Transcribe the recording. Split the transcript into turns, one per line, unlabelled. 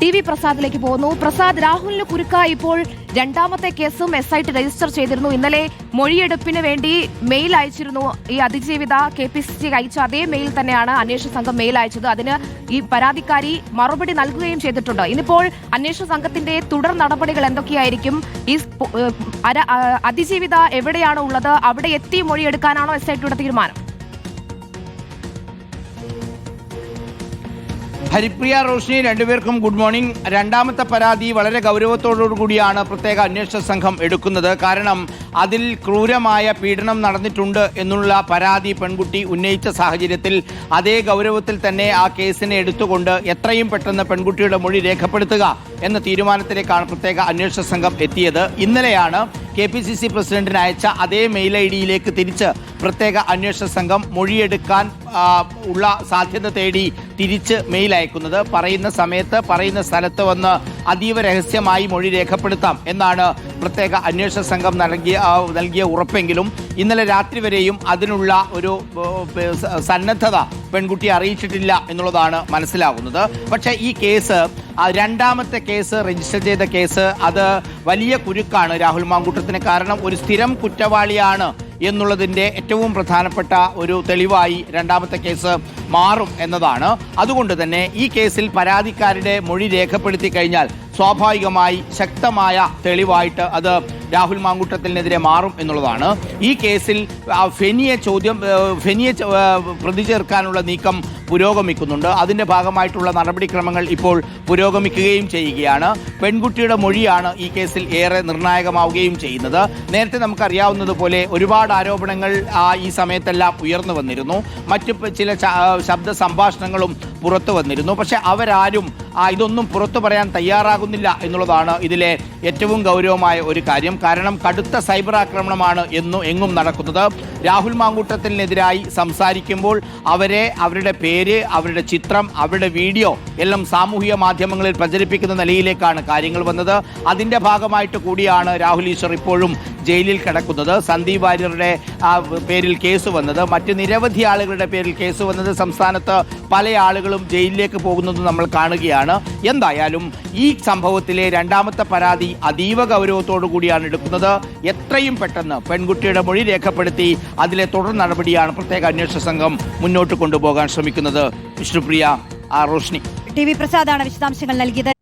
T V പ്രസാദിലേക്ക് പോകുന്നു. പ്രസാദ് രാഹുലിന് കുരുക്ക ഇപ്പോൾ രണ്ടാമത്തെ കേസും എസ് ഐ ടി രജിസ്റ്റർ ചെയ്തിരുന്നു. ഇന്നലെ മൊഴിയെടുപ്പിന് വേണ്ടി മെയിൽ അയച്ചിരുന്നു. ഈ അതിജീവിത കെ പി സി സി അയച്ച അതേ മെയിൽ തന്നെയാണ് അന്വേഷണ സംഘം മെയിൽ അയച്ചത്. അതിന് ഈ പരാതിക്കാരി മറുപടി നൽകുകയും ചെയ്തിട്ടുണ്ട്. ഇന്നിപ്പോൾ അന്വേഷണ സംഘത്തിന്റെ തുടർ നടപടികൾ എന്തൊക്കെയായിരിക്കും? ഈ അതിജീവിത എവിടെയാണോ ഉള്ളത്? അവിടെ എത്തി മൊഴിയെടുക്കാനാണോ എസ് ഐ ടിയുടെ തീരുമാനം?
ഹരിപ്രിയ റോഷിനി രണ്ടുപേർക്കും ഗുഡ് മോർണിംഗ്. രണ്ടാമത്തെ പരാതി വളരെ ഗൗരവത്തോടു കൂടിയാണ് പ്രത്യേക അന്വേഷണ സംഘം എടുക്കുന്നത്. കാരണം അതിൽ ക്രൂരമായ പീഡനം നടന്നിട്ടുണ്ട് എന്നുള്ള പരാതി പെൺകുട്ടി ഉന്നയിച്ച സാഹചര്യത്തിൽ അതേ ഗൗരവത്തിൽ തന്നെ ആ കേസിനെ എടുത്തുകൊണ്ട് എത്രയും പെട്ടെന്ന് പെൺകുട്ടിയുടെ മൊഴി രേഖപ്പെടുത്തുക എന്ന തീരുമാനത്തിലേക്കാണ് പ്രത്യേക അന്വേഷണ സംഘം എത്തിയത്. ഇന്നലെയാണ് കെ പി സി സി പ്രസിഡന്റിന് അയച്ച അതേ മെയിൽ ഐ ഡിയിലേക്ക് തിരിച്ച് പ്രത്യേക അന്വേഷണ സംഘം മൊഴിയെടുക്കാൻ ഉള്ള സാധ്യത തേടി തിരിച്ച് മെയിൽ അയക്കുന്നത്. പറയുന്ന സമയത്ത് പറയുന്ന സ്ഥലത്ത് വന്ന് അതീവ രഹസ്യമായി മൊഴി രേഖപ്പെടുത്താം എന്നാണ് പ്രത്യേക അന്വേഷണ സംഘം നൽകിയ നൽകിയ ഉറപ്പെങ്കിലും ഇന്നലെ രാത്രി വരെയും അതിനുള്ള ഒരു സന്നദ്ധത പെൺകുട്ടി അറിയിച്ചിട്ടില്ല എന്നുള്ളതാണ് മനസ്സിലാകുന്നത് പക്ഷേ ഈ കേസ് രണ്ടാമത്തെ കേസ് രജിസ്റ്റർ ചെയ്ത കേസ് അത് വലിയ കുരുക്കാണ് രാഹുൽ മാങ്കൂട്ടത്തിന്. കാരണം ഒരു സ്ഥിരം കുറ്റവാളിയാണ് എന്നുള്ളതിന്റെ ഏറ്റവും പ്രധാനപ്പെട്ട ഒരു തെളിവായി രണ്ടാമത്തെ കേസ് മാറും എന്നതാണ്. അതുകൊണ്ട് തന്നെ ഈ കേസിൽ പരാതിക്കാരുടെ മൊഴി രേഖപ്പെടുത്തി കഴിഞ്ഞാൽ സ്വാഭാവികമായി ശക്തമായ തെളിവായിട്ട് അത് രാഹുൽ മാങ്കൂട്ടത്തിനെതിരെ മാറും എന്നുള്ളതാണ്. ഈ കേസിൽ ഫെനിയെ ചോദ്യം ഫെനിയെ പ്രതി ചേർക്കാനുള്ള നീക്കം പുരോഗമിക്കുന്നുണ്ട്. അതിന്റെ ഭാഗമായിട്ടുള്ള നടപടിക്രമങ്ങൾ ഇപ്പോൾ പുരോഗമിക്കുകയും ചെയ്യുകയാണ്. പെൺകുട്ടിയുടെ മൊഴിയാണ് ഈ കേസിൽ ഏറെ നിർണായകമാവുകയും ചെയ്യുന്നത്. നേരത്തെ നമുക്കറിയാവുന്നതുപോലെ ഒരുപാട് ആരോപണങ്ങൾ ഈ സമയത്തെല്ലാം ഉയർന്നു വന്നിരുന്നു. മറ്റ് ചില ശബ്ദ സംഭാഷണങ്ങളും പുറത്തു വന്നിരുന്നു. പക്ഷെ അവരാരും ഇതൊന്നും പുറത്തു പറയാൻ തയ്യാറാകുന്നില്ല എന്നുള്ളതാണ് ഇതിലെ ഏറ്റവും ഗൗരവമായ ഒരു കാര്യം. കാരണം കടുത്ത സൈബർ ആക്രമണമാണ് എന്നും എങ്ങും നടക്കുന്നത്. രാഹുൽ മാങ്കൂട്ടത്തിനെതിരായി സംസാരിക്കുമ്പോൾ അവരെ അവരുടെ പേര് അവരുടെ ചിത്രം അവരുടെ വീഡിയോ എല്ലാം സാമൂഹിക മാധ്യമങ്ങളിൽ പ്രചരിപ്പിക്കുന്ന നിലയിലേക്കാണ് കാര്യങ്ങൾ വന്നത്. അതിന്റെ ഭാഗമായിട്ട് കൂടിയാണ് രാഹുൽ ഈശ്വർ ഇപ്പോഴും ജയിലിൽ കിടക്കുന്നത്. സന്ദീപ് വാര്യരുടെ പേരിൽ കേസ് വന്നത്. മറ്റ് നിരവധി ആളുകളുടെ പേരിൽ കേസ് വന്നത്. സംസ്ഥാനത്ത് പല ആളുകളും ജയിലിലേക്ക് പോകുന്നത് നമ്മൾ കാണുകയാണ്. എന്തായാലും ഈ സംഭവത്തിലെ രണ്ടാമത്തെ പരാതി അതീവ ഗൗരവത്തോടു കൂടിയാണ് എടുക്കുന്നത്. എത്രയും പെട്ടെന്ന് പെൺകുട്ടിയുടെ മൊഴി രേഖപ്പെടുത്തി അതിലെ തുടർ നടപടിയാണ് പ്രത്യേക അന്വേഷണ സംഘം മുന്നോട്ട് കൊണ്ടുപോകാൻ ശ്രമിക്കുന്നത്. വിഷ്ണുപ്രിയ റോഷ്നി.
ടി വി പ്രസാദാണ് വിശദാംശങ്ങൾ നൽകിയത്.